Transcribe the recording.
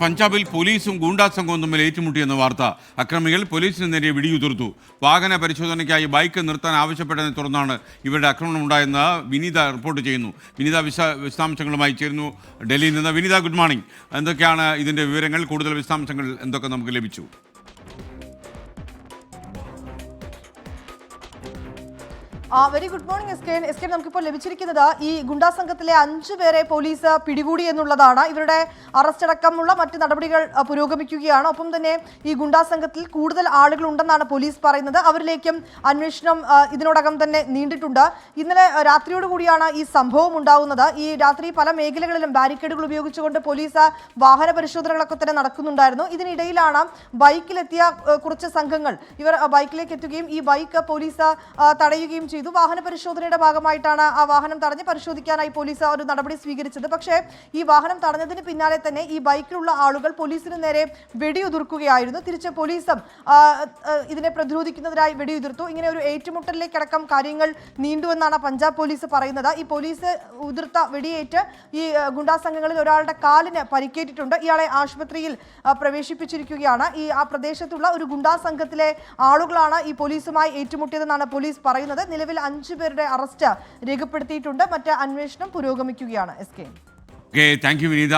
പഞ്ചാബിൽ പോലീസും ഗൂണ്ടാ സംഘവും തമ്മിൽ ഏറ്റുമുട്ടിയെന്ന വാർത്ത അക്രമികൾ പോലീസിന് നേരെ വെടിയുതിർത്തു. വാഹന പരിശോധനയ്ക്കായി ബൈക്ക് നിർത്താൻ ആവശ്യപ്പെട്ടതിനെ തുടർന്നാണ് ഇവരുടെ ആക്രമണം ഉണ്ടായെന്ന് വിനീത റിപ്പോർട്ട് ചെയ്യുന്നു. വിനീത വിശ വിശദാംശങ്ങളുമായി ചേരുന്നു ഡൽഹിയിൽ നിന്ന് വിനീത ഗുഡ് മോർണിംഗ്. എന്തൊക്കെയാണ് ഇതിന്റെ വിവരങ്ങൾ? കൂടുതൽ വിശദാംശങ്ങൾ എന്തൊക്കെ നമുക്ക് ലഭിച്ചു? Very good morning S K S K നമുക്കിപ്പോൾ ലഭിച്ചിരിക്കുന്നത് ഈ ഗുണ്ടാ സംഘത്തിലെ അഞ്ചു പേരെ പോലീസ് പിടികൂടി എന്നുള്ളതാണ്. ഇവരുടെ അറസ്റ്റ് അടക്കമുള്ള മറ്റ് നടപടികൾ പുരോഗമിക്കുകയാണ്. ഒപ്പം തന്നെ ഈ ഗുണ്ടാ സംഘത്തിൽ കൂടുതൽ ആളുകൾ ഉണ്ടെന്നാണ് പോലീസ് പറയുന്നത്. അവരിലേക്കും അന്വേഷണം ഇതിനോടകം തന്നെ നീണ്ടിട്ടുണ്ട്. ഇന്നലെ രാത്രിയോടുകൂടിയാണ് രാത്രിയോട് കൂടിയാണ് ഈ സംഭവം ഉണ്ടാകുന്നത് ഈ രാത്രി പല മേഖലകളിലും ബാരിക്കേഡുകൾ ഉപയോഗിച്ചുകൊണ്ട് പോലീസ് വാഹന പരിശോധനകളൊക്കെ തന്നെ നടക്കുന്നുണ്ടായിരുന്നു. ഇതിനിടയിലാണ് ബൈക്കിലെത്തിയ കുറച്ച് സംഘങ്ങൾ. ഇവർ ബൈക്കിലേക്ക് എത്തുകയും ഈ ബൈക്ക് പോലീസ് തടയുകയും ചെയ്തു. വാഹന പരിശോധനയുടെ ഭാഗമായിട്ടാണ് ആ വാഹനം തടഞ്ഞ് പരിശോധിക്കാനായി പോലീസ് ഒരു നടപടി സ്വീകരിച്ചത്. പക്ഷേ ഈ വാഹനം തടഞ്ഞതിന് പിന്നാലെ തന്നെ ഈ ബൈക്കിലുള്ള ആളുകൾ പോലീസിന് നേരെ വെടിയുതിർക്കുകയായിരുന്നു. തിരിച്ച് പോലീസും ഇതിനെ പ്രതിരോധിക്കുന്നതിനായി വെടിയുതിർത്തു. ഇങ്ങനെ ഒരു ഏറ്റുമുട്ടലിലേക്കടക്കം കാര്യങ്ങൾ നീണ്ടുവെന്നാണ് പഞ്ചാബ് പോലീസ് പറയുന്നത്. ഈ പോലീസ് ഉതിർത്ത വെടിയേറ്റ് ഈ ഗുണ്ടാ സംഘങ്ങളിൽ ഒരാളുടെ കാലിന് പരിക്കേറ്റിട്ടുണ്ട്. ഇയാളെ ആശുപത്രിയിൽ പ്രവേശിപ്പിച്ചിരിക്കുകയാണ്. ഈ ആ പ്രദേശത്തുള്ള ഒരു ഗുണ്ടാ സംഘത്തിലെ ആളുകളാണ് ഈ പോലീസുമായി ഏറ്റുമുട്ടിയതെന്നാണ് പോലീസ് പറയുന്നത്. നിലവിൽ അഞ്ചു പേരുടെ അറസ്റ്റ് രേഖപ്പെടുത്തിയിട്ടുണ്ട്. മറ്റ് അന്വേഷണം പുരോഗമിക്കുകയാണ്. S K. Thank you Vineetha.